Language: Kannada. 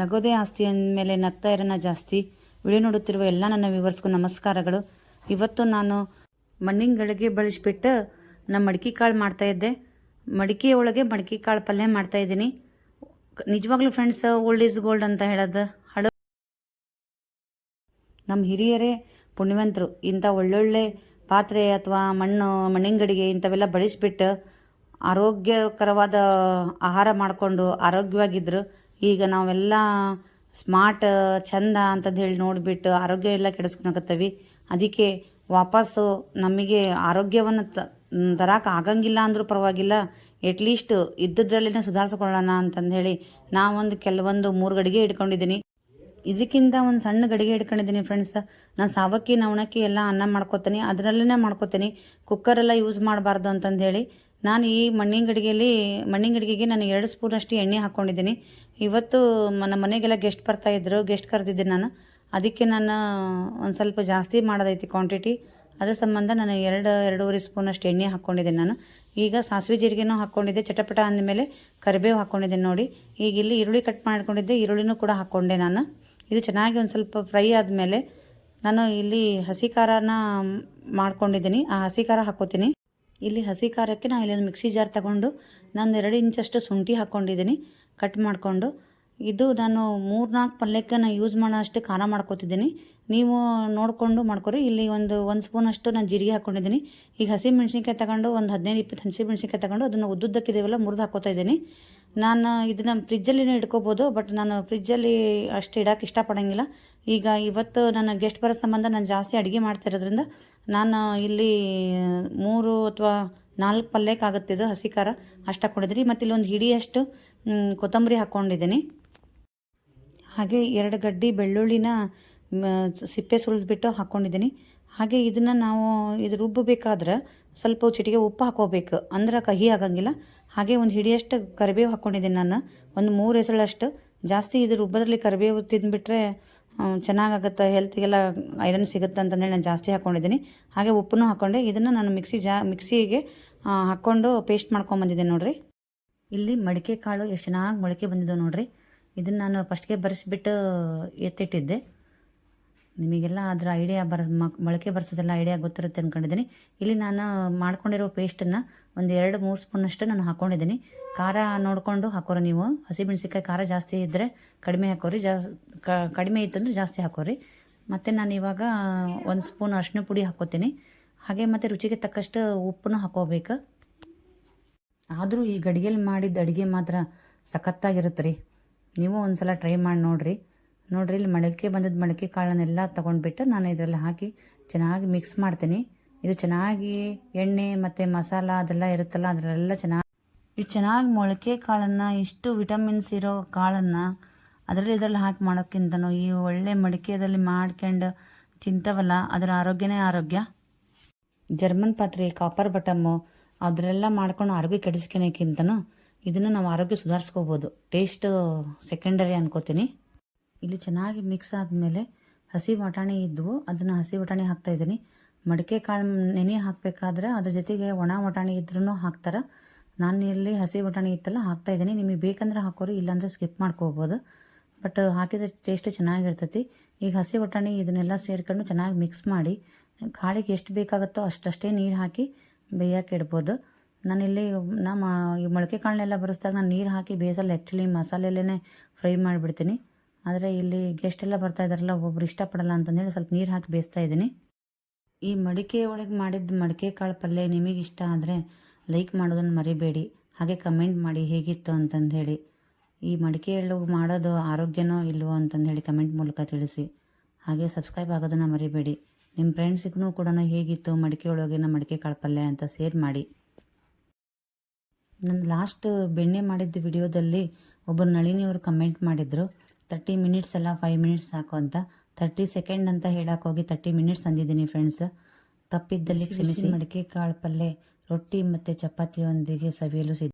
ನಗೋದೇ ಆಸ್ತಿ ಅಂದಮೇಲೆ ನಗ್ತಾ ಇರೋಣ ಜಾಸ್ತಿ. ವಿಡಿಯೋ ನೋಡುತ್ತಿರುವ ಎಲ್ಲ ನನ್ನ ವಿವರ್ಸ್ಗೂ ನಮಸ್ಕಾರಗಳು. ಇವತ್ತು ನಾನು ಮಣ್ಣಿನ ಗಳಿಗೆ ಬಳಸಿಬಿಟ್ಟು ನಮ್ಮ ಮಡಿಕೆ ಕಾಳು ಮಾಡ್ತಾಯಿದ್ದೆ ಮಡಿಕೆ ಒಳಗೆ ಮಡಿಕೆ ಕಾಳು ಪಲ್ಯ ಮಾಡ್ತಾಯಿದ್ದೀನಿ ನಿಜವಾಗ್ಲೂ ಫ್ರೆಂಡ್ಸ್ ಓಲ್ಡ್ ಈಸ್ ಗೋಲ್ಡ್ ಅಂತ ಹೇಳೋದು. ಹಳ ನಮ್ಮ ಹಿರಿಯರೇ, ಪುಣ್ಯವಂತರು, ಇಂಥ ಒಳ್ಳೊಳ್ಳೆ ಪಾತ್ರೆ ಅಥವಾ ಮಣ್ಣು ಮಣ್ಣಿನ ಗಡಿಗೆ ಇಂಥವೆಲ್ಲ ಬಳಸಿಬಿಟ್ಟು ಆರೋಗ್ಯಕರವಾದ ಆಹಾರ ಮಾಡಿಕೊಂಡು ಆರೋಗ್ಯವಾಗಿದ್ದರು ಈಗ ನಾವೆಲ್ಲ ಸ್ಮಾರ್ಟ್ ಚಂದ ಅಂತಂದು ಹೇಳಿ ನೋಡಿಬಿಟ್ಟು ಆರೋಗ್ಯ ಎಲ್ಲ ಕೆಡಿಸ್ಕೊಳಕತ್ತವಿ ಅದಕ್ಕೆ ವಾಪಸ್ಸು ನಮಗೆ ಆರೋಗ್ಯವನ್ನು ತರಕ್ಕೆ ಆಗಂಗಿಲ್ಲ ಅಂದರೂ ಪರವಾಗಿಲ್ಲ. ಎಟ್ಲೀಸ್ಟ್ ಇದ್ದದ್ರಲ್ಲೇ ಸುಧಾರಿಸ್ಕೊಳ್ಳೋಣ ಅಂತಂದು ಹೇಳಿ ನಾವೊಂದು ಕೆಲವೊಂದು ಮೂರು ಗಡಿಗೆ ಇಟ್ಕೊಂಡಿದ್ದೀನಿ ಇದಕ್ಕಿಂತ ಒಂದು ಸಣ್ಣ ಗಡಿಗೆ ಇಟ್ಕೊಂಡಿದ್ದೀನಿ ಫ್ರೆಂಡ್ಸ್ ನಾನು ಸಾವಕ್ಕಿ, ನವಣಕ್ಕಿ ಎಲ್ಲ ಅನ್ನ ಮಾಡ್ಕೊತೀನಿ. ಅದರಲ್ಲೇ ಮಾಡ್ಕೊತೀನಿ. ಕುಕ್ಕರೆಲ್ಲ ಯೂಸ್ ಮಾಡಬಾರ್ದು ಅಂತಂದು ಹೇಳಿ ನಾನು ಈ ಮಣ್ಣಿನ ಗಡಿಗೆಯಲ್ಲಿ ಮಣ್ಣಿನ ಗಡಿಗೆಗೆ ನಾನು ಎರಡು ಸ್ಪೂನಷ್ಟು ಎಣ್ಣೆ ಹಾಕ್ಕೊಂಡಿದ್ದೀನಿ ಇವತ್ತು ನಮ್ಮ ಮನೆಗೆಲ್ಲ ಗೆಸ್ಟ್ ಬರ್ತಾಯಿದ್ರು ಗೆಸ್ಟ್ ಕರೆದಿದ್ದೆ ನಾನು. ಅದಕ್ಕೆ ನಾನು ಒಂದು ಸ್ವಲ್ಪ ಜಾಸ್ತಿ ಮಾಡೋದೈತಿ ಕ್ವಾಂಟಿಟಿ ಅದ್ರ ಸಂಬಂಧ ನಾನು ಎರಡು, ಎರಡೂವರೆ ಸ್ಪೂನಷ್ಟು ಎಣ್ಣೆ ಹಾಕ್ಕೊಂಡಿದ್ದೀನಿ ನಾನು. ಈಗ ಸಾಸಿವೆ ಜೀರಿಗೆನೂ ಹಾಕ್ಕೊಂಡಿದ್ದೆ ಚಟಪಟ ಅಂದಮೇಲೆ ಕರಿಬೇವು ಹಾಕ್ಕೊಂಡಿದ್ದೆ ನೋಡಿ. ಈಗ ಇಲ್ಲಿ ಈರುಳ್ಳಿ ಕಟ್ ಮಾಡ್ಕೊಂಡಿದ್ದೆ. ಈರುಳ್ಳಿನೂ ಕೂಡ ಹಾಕ್ಕೊಂಡೆ ನಾನು. ಇದು ಚೆನ್ನಾಗಿ ಒಂದು ಸ್ವಲ್ಪ ಫ್ರೈ ಆದಮೇಲೆ ನಾನು ಇಲ್ಲಿ ಹಸಿ ಖಾರನ ಮಾಡ್ಕೊಂಡಿದ್ದೀನಿ. ಆ ಹಸಿ ಖಾರ ಹಾಕ್ಕೋತೀನಿ ಇಲ್ಲಿ ಹಸಿ ಖಾರಕ್ಕೆ ನಾನು ಇಲ್ಲೊಂದು ಮಿಕ್ಸಿ ಜಾರ್ ತಗೊಂಡು ನಾನು ಎರಡು ಇಂಚಷ್ಟು ಶುಂಠಿ ಹಾಕ್ಕೊಂಡಿದ್ದೀನಿ ಕಟ್ ಮಾಡಿಕೊಂಡು. ಇದು ನಾನು ಮೂರು ನಾಲ್ಕು ಪಲ್ಯಕ್ಕೆ ನಾನು ಯೂಸ್ ಮಾಡೋ ಅಷ್ಟು ಖಾರ ಮಾಡ್ಕೊತಿದ್ದೀನಿ. ನೀವು ನೋಡಿಕೊಂಡು ಮಾಡ್ಕೊರಿ. ಇಲ್ಲಿ ಒಂದು ಒಂದು ಸ್ಪೂನಷ್ಟು ನಾನು ಜೀರಿಗೆ ಹಾಕ್ಕೊಂಡಿದ್ದೀನಿ. ಈಗ ಹಸಿ ಮೆಣಸಿನ್ಕಾಯಿ ತಗೊಂಡು ಒಂದು ಹದಿನೈದು, ಇಪ್ಪತ್ತು ಹಸಿ ಮೆಣಸಿನ್ಕಾಯಿ ತಗೊಂಡು ಅದನ್ನು ಉದ್ದುದ್ದಕ್ಕಿದೇವಲ್ಲ ಮುರಿದು ಹಾಕೋತಾ ಇದ್ದೀನಿ. ನಾನು ಇದನ್ನು ಫ್ರಿಜ್ಜಲ್ಲಿನೂ ಇಟ್ಕೋಬೋದು ಬಟ್ ನಾನು ಫ್ರಿಜ್ಜಲ್ಲಿ ಅಷ್ಟು ಇಡೋಕೆ ಇಷ್ಟಪಡೋಂಗಿಲ್ಲ. ಈಗ ಇವತ್ತು ನನ್ನ ಗೆಸ್ಟ್ ಬರೋ ಸಂಬಂಧ ನಾನು ಜಾಸ್ತಿ ಅಡುಗೆ ಮಾಡ್ತಿರೋದ್ರಿಂದ ನಾನು ಇಲ್ಲಿ ಮೂರು ಅಥವಾ ನಾಲ್ಕು ಪಲ್ಯಕ್ಕೆ ಇದು ಹಸಿ ಖಾರ. ಅಷ್ಟು ಹಾಕೊಂಡಿದ್ರಿ ಮತ್ತು ಇಲ್ಲೊಂದು ಹಿಡಿಯಷ್ಟು ಕೊತ್ತಂಬರಿ ಹಾಕ್ಕೊಂಡಿದ್ದೀನಿ ಹಾಗೆ ಎರಡು ಗಡ್ಡಿ ಬೆಳ್ಳುಳ್ಳಿನ ಸಿಪ್ಪೆ ಸುಳಿದ್ಬಿಟ್ಟು ಹಾಕ್ಕೊಂಡಿದ್ದೀನಿ ಹಾಗೆ ಇದನ್ನು ನಾವು ಇದು ರುಬ್ಬಬೇಕಾದ್ರೆ ಸ್ವಲ್ಪ ಚಿಟಿಕೆ ಉಪ್ಪು ಹಾಕೋಬೇಕು ಅಂದ್ರೆ ಕಹಿ ಆಗಂಗಿಲ್ಲ. ಹಾಗೆ ಒಂದು ಹಿಡಿಯಷ್ಟು ಕರಿಬೇವು ಹಾಕ್ಕೊಂಡಿದ್ದೀನಿ ನಾನು. ಒಂದು ಮೂರು ಹೆಸಳಷ್ಟು ಜಾಸ್ತಿ ಇದು ರುಬ್ಬದ್ರಲ್ಲಿ ಕರಿಬೇವು ತಿಂದುಬಿಟ್ರೆ ಚೆನ್ನಾಗಾಗುತ್ತೆ ಹೆಲ್ತಿಗೆಲ್ಲ ಐರನ್ ಸಿಗುತ್ತೆ ಅಂತಂದೇಳಿ ನಾನು ಜಾಸ್ತಿ ಹಾಕ್ಕೊಂಡಿದ್ದೀನಿ. ಹಾಗೆ ಉಪ್ಪನ್ನು ಹಾಕ್ಕೊಂಡೆ. ಇದನ್ನು ನಾನು ಮಿಕ್ಸಿ ಜಾ, ಮಿಕ್ಸಿಗೆ ಹಾಕ್ಕೊಂಡು ಪೇಸ್ಟ್ ಮಾಡ್ಕೊಂಬಂದಿದ್ದೀನಿ ನೋಡಿರಿ. ಇಲ್ಲಿ ಮಡಿಕೆ ಕಾಳು ಎಷ್ಟು ಚೆನ್ನಾಗಿ ಮೊಳಕೆ ಬಂದಿದ್ದವು ನೋಡಿರಿ. ಇದನ್ನು ನಾನು ಫಸ್ಟ್ಗೆ ಬರೆಸಿಬಿಟ್ಟು ಎತ್ತಿಟ್ಟಿದ್ದೆ. ನಿಮಗೆಲ್ಲ ಅದರ ಐಡಿಯಾ ಬರ ಮೊಳಕೆ ಬರ್ಸೋದೆಲ್ಲ ಐಡಿಯಾ ಗೊತ್ತಿರುತ್ತೆ ಅಂದ್ಕೊಂಡಿದ್ದೀನಿ ಇಲ್ಲಿ ನಾನು ಮಾಡ್ಕೊಂಡಿರೋ ಪೇಸ್ಟನ್ನು ಒಂದು ಎರಡು ಮೂರು ಸ್ಪೂನಷ್ಟು ನಾನು ಹಾಕ್ಕೊಂಡಿದ್ದೀನಿ ಖಾರ ನೋಡಿಕೊಂಡು ಹಾಕೋರಿ ನೀವು. ಹಸಿಮೆಣ್ಸಿಕಾಯಿ ಖಾರ ಜಾಸ್ತಿ ಇದ್ದರೆ ಕಡಿಮೆ ಹಾಕೋರಿ. ಜಾ ಕಡಿಮೆ ಇತ್ತಂದ್ರೆ ಜಾಸ್ತಿ ಹಾಕೋರಿ. ಮತ್ತು ನಾನು ಇವಾಗ ಒಂದು ಸ್ಪೂನ್ ಅರಿಶಿನ ಪುಡಿ ಹಾಕೋತೀನಿ. ಹಾಗೆ ಮತ್ತು ರುಚಿಗೆ ತಕ್ಕಷ್ಟು ಉಪ್ಪನ್ನು ಹಾಕೋಬೇಕು. ಆದರೂ ಈ ಗಡಿಗೆಲಿ ಮಾಡಿದ ಅಡುಗೆ ಮಾತ್ರ ಸಖತ್ತಾಗಿರುತ್ತೆ ರೀ. ನೀವು ಒಂದು ಸಲ ಟ್ರೈ ಮಾಡಿ ನೋಡಿರಿ. ನೋಡಿರಿ, ಇಲ್ಲಿ ಮೊಳಕೆ ಬಂದದ್ದು ಮೊಳಕೆ ಕಾಳನ್ನೆಲ್ಲ ತೊಗೊಂಡ್ಬಿಟ್ಟು ನಾನು ಇದರಲ್ಲಿ ಹಾಕಿ ಚೆನ್ನಾಗಿ ಮಿಕ್ಸ್ ಮಾಡ್ತೀನಿ. ಇದು ಚೆನ್ನಾಗಿ ಎಣ್ಣೆ ಮತ್ತು ಮಸಾಲ ಅದೆಲ್ಲ ಇರುತ್ತಲ್ಲ, ಅದರಲ್ಲೆಲ್ಲ ಚೆನ್ನಾಗಿ ಇದು ಚೆನ್ನಾಗಿ ಮೊಳಕೆ ಕಾಳನ್ನು, ಇಷ್ಟು ವಿಟಮಿನ್ಸ್ ಇರೋ ಕಾಳನ್ನು ಅದರಲ್ಲಿ ಇದರಲ್ಲಿ ಹಾಕಿ ಮಾಡೋಕ್ಕಿಂತನೂ ಈ ಒಳ್ಳೆ ಮಡಿಕೆದಲ್ಲಿ ಮಾಡ್ಕೊಂಡು ತಿಂತವಲ್ಲ, ಅದರ ಆರೋಗ್ಯನೇ ಆರೋಗ್ಯ. ಜರ್ಮನ್ ಪಾತ್ರೆ ಕಾಪರ್ ಬಟಮ್ಮು ಅದರೆಲ್ಲ ಮಾಡ್ಕೊಂಡು ಆರೋಗ್ಯ ಕೆಡಿಸ್ಕೊಳಕ್ಕಿಂತನೂ ಇದನ್ನು ನಾವು ಆರೋಗ್ಯ ಸುಧಾರಿಸ್ಕೋಬೋದು. ಟೇಸ್ಟ್ ಸೆಕೆಂಡರಿ ಅನ್ಕೋತೀನಿ. ಇಲ್ಲಿ ಚೆನ್ನಾಗಿ ಮಿಕ್ಸ್ ಆದಮೇಲೆ ಹಸಿ ಬಟಾಣಿ ಇದ್ದವು ಅದನ್ನು ಹಸಿ ಬಟಾಣಿ ಹಾಕ್ತಾಯಿದ್ದೀನಿ ಮಡಿಕೆ ಕಾಳು ನೆನೆ ಹಾಕಬೇಕಾದ್ರೆ ಅದ್ರ ಜೊತೆಗೆ ಒಣ ಬಟಾಣಿ ಇದ್ರೂ ಹಾಕ್ತಾರೆ. ನಾನು ಇಲ್ಲಿ ಹಸಿ ಬಟಾಣಿ ಇತ್ತಲ್ಲ ಹಾಕ್ತಾಯಿದ್ದೀನಿ ನಿಮಗೆ ಬೇಕಂದ್ರೆ ಹಾಕೋರಿ, ಇಲ್ಲಾಂದರೆ ಸ್ಕಿಪ್ ಮಾಡ್ಕೋಬೋದು. ಬಟ್ ಹಾಕಿದರೆ ಟೇಸ್ಟು ಚೆನ್ನಾಗಿರ್ತೈತಿ. ಈಗ ಹಸಿ ಬಟಾಣಿ ಇದನ್ನೆಲ್ಲ ಸೇರ್ಕೊಂಡು ಚೆನ್ನಾಗಿ ಮಿಕ್ಸ್ ಮಾಡಿ, ಕಾಳಿಗೆ ಎಷ್ಟು ಬೇಕಾಗುತ್ತೋ ಅಷ್ಟಷ್ಟೇ ನೀರು ಹಾಕಿ ಬೇಯಕ್ಕೆ ಇಡ್ಬೋದು. ನಾನಿಲ್ಲಿ ನಾ ಮಾ ಈ ಮೊಳಕೆ ಕಾಳನ್ನೆಲ್ಲ ಬರೆಸ್ದಾಗ ನಾನು ನೀರು ಹಾಕಿ ಬೇಯಿಸಲ್ಲ. ಆ್ಯಕ್ಚುಲಿ ಮಸಾಲೆಲ್ಲೇ ಫ್ರೈ ಮಾಡಿಬಿಡ್ತೀನಿ. ಆದರೆ ಇಲ್ಲಿ ಗೆಸ್ಟ್ ಎಲ್ಲ ಬರ್ತಾ ಇದಾರಲ್ಲ ಒಬ್ಬೊಬ್ರು ಇಷ್ಟಪಡಲ್ಲ ಅಂತಂದೇಳಿ ಸ್ವಲ್ಪ ನೀರು ಹಾಕಿ ಬೇಯಿಸ್ತಾ ಇದ್ದೀನಿ. ಈ ಮಡಿಕೆ ಒಳಗೆ ಮಾಡಿದ ಮಡಿಕೆ ಕಾಳು ಪಲ್ಯ ನಿಮಗೆ ಇಷ್ಟ ಆದರೆ ಲೈಕ್ ಮಾಡೋದನ್ನು ಮರಿಬೇಡಿ. ಹಾಗೆ ಕಮೆಂಟ್ ಮಾಡಿ ಹೇಗಿತ್ತು ಅಂತಂದು ಹೇಳಿ ಈ ಮಡಿಕೆ ಎಳ್ಳು ಮಾಡೋದು ಆರೋಗ್ಯನೋ ಇಲ್ವೋ ಅಂತಂದು ಹೇಳಿ ಕಮೆಂಟ್ ಮೂಲಕ ತಿಳಿಸಿ. ಹಾಗೆ ಸಬ್ಸ್ಕ್ರೈಬ್ ಆಗೋದನ್ನು ಮರಿಬೇಡಿ. ನಿಮ್ಮ ಫ್ರೆಂಡ್ಸಿಗೂ ಕೂಡ ಹೇಗಿತ್ತು ಮಡಿಕೆ ಒಳಗಿನ ಮಡಿಕೆ ಕಾಳು ಪಲ್ಯ ಅಂತ ಶೇರ್ ಮಾಡಿ. ನನ್ನ ಲಾಸ್ಟ್ ಬೆಣ್ಣೆ ಮಾಡಿದ್ದ ವಿಡಿಯೋದಲ್ಲಿ ಒಬ್ಬರು ನಳಿನಿಯವರು ಕಮೆಂಟ್ ಮಾಡಿದರು ತರ್ಟಿ ಮಿನಿಟ್ಸ್ ಅಲ್ಲ ಫೈವ್ ಮಿನಿಟ್ಸ್ ಸಾಕು ಅಂತ. ತರ್ಟಿ ಸೆಕೆಂಡ್ ಅಂತ ಹೇಳಕ್ಕೆ ಹೋಗಿ ತರ್ಟಿ ಮಿನಿಟ್ಸ್ ಅಂದಿದ್ದೀನಿ ಫ್ರೆಂಡ್ಸ್ ತಪ್ಪಿದ್ದಲ್ಲಿ ಕ್ಷಮಿಸಿ ಮಡಿಕೆ ಕಾಳು ಪಲ್ಯ ರೊಟ್ಟಿ ಮತ್ತು ಚಪಾತಿಯೊಂದಿಗೆ ಸವಿಯಲು ಸಿದ್ಧ